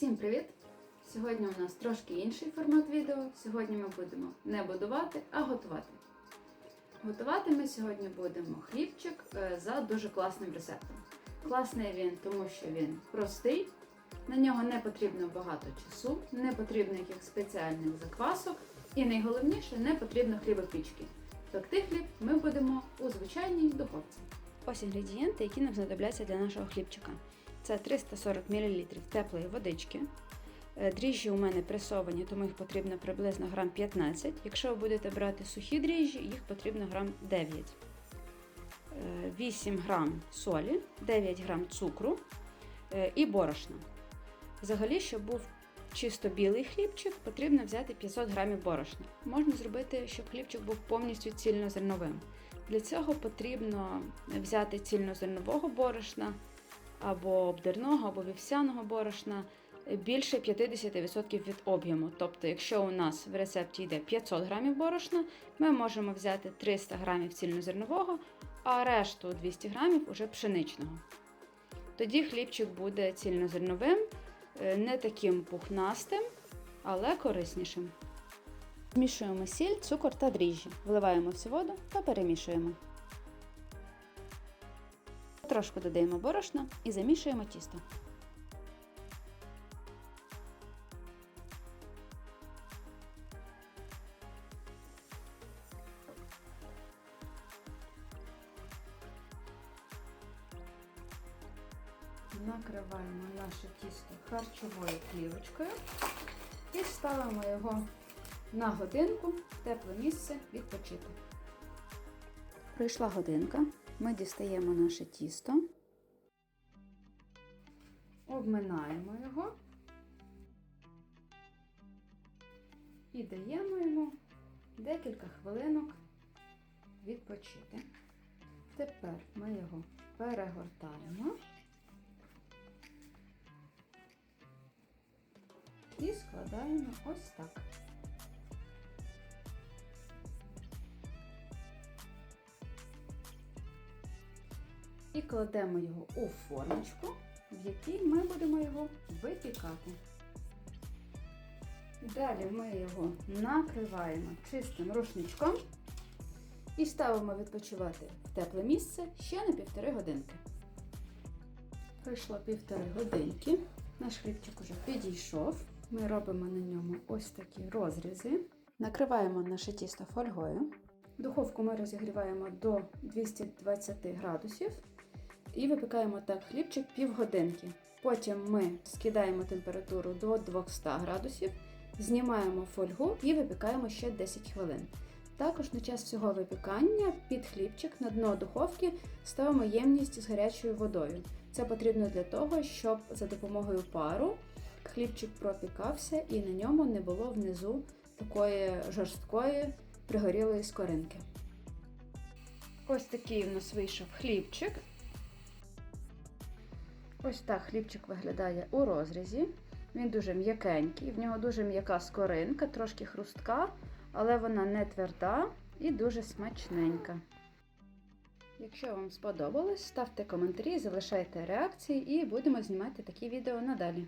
Всім привіт! Сьогодні у нас трошки інший формат відео. Сьогодні ми будемо не будувати, а готувати. Готувати ми сьогодні будемо хлібчик е, за дуже класним рецептом. Класний він, тому що він простий, на нього не потрібно багато часу, не потрібно яких спеціальних заквасок, і найголовніше не потрібно хлібопічки. Пекти хліб ми будемо у звичайній духовці. Ось інгредієнти, які нам знадобляться для нашого хлібчика. Це 340 мл теплої водички. Е, Дріжджі у мене пресовані, тому їх потрібно приблизно грам 15. Якщо ви будете брати сухі дріжджі, їх потрібно грам 9. Е, 8 грам солі, 9 грам цукру е, і борошна. Взагалі, щоб був чисто білий хлібчик, потрібно взяти 500 грамів борошна. Можна зробити, щоб хлібчик був повністю цільнозерновим. Для цього потрібно взяти цільнозернового борошна або обдерного, або вівсяного борошна більше 50% від об'єму. Тобто, якщо у нас в рецепті йде 500 грамів борошна, ми можемо взяти 300 грамів цільнозернового, а решту 200 грамів уже пшеничного. Тоді хлібчик буде цільнозерновим, е, не таким пухнастим, але кориснішим. Змішуємо сіль, цукор та дріжджі. Вливаємо всю воду та перемішуємо. Трошки додаємо борошна і замішуємо тісто. Накриваємо наше тісто харчовою плівочкою і ставимо його на годинку в тепле місце відпочити. Прийшла годинка, ми дістаємо наше тісто, обминаємо його і даємо йому декілька хвилинок відпочити. Тепер ми його перегортаємо і складаємо ось так. І кладемо його у формочку, в якій ми будемо його випікати. Далі ми його накриваємо чистим рушничком і ставимо відпочивати в тепле місце ще на півтори годинки. Пройшло півтори годинки. Наш хлібчик уже підійшов. Ми робимо на ньому ось такі розрізи. Накриваємо наше тісто фольгою. Духовку ми розігріваємо до 220 градусів і випікаємо так хлібчик півгодинки. Потім ми скидаємо температуру до 200 градусів, знімаємо фольгу і випікаємо ще 10 хвилин. Також на час всього випікання під хлібчик на дно духовки ставимо ємність з гарячою водою. Це потрібно для того, щоб за допомогою пару хлібчик пропікався і на ньому не було внизу такої жорсткої пригорілої скоринки. Ось такий у нас вийшов хлібчик. Ось так хлібчик виглядає у розрізі. Він дуже м'якенький, в нього дуже м'яка скоринка, трошки хрустка, але вона не тверда і дуже смачненька. Якщо вам сподобалось, ставте коментарі, залишайте реакції і будемо знімати такі відео надалі.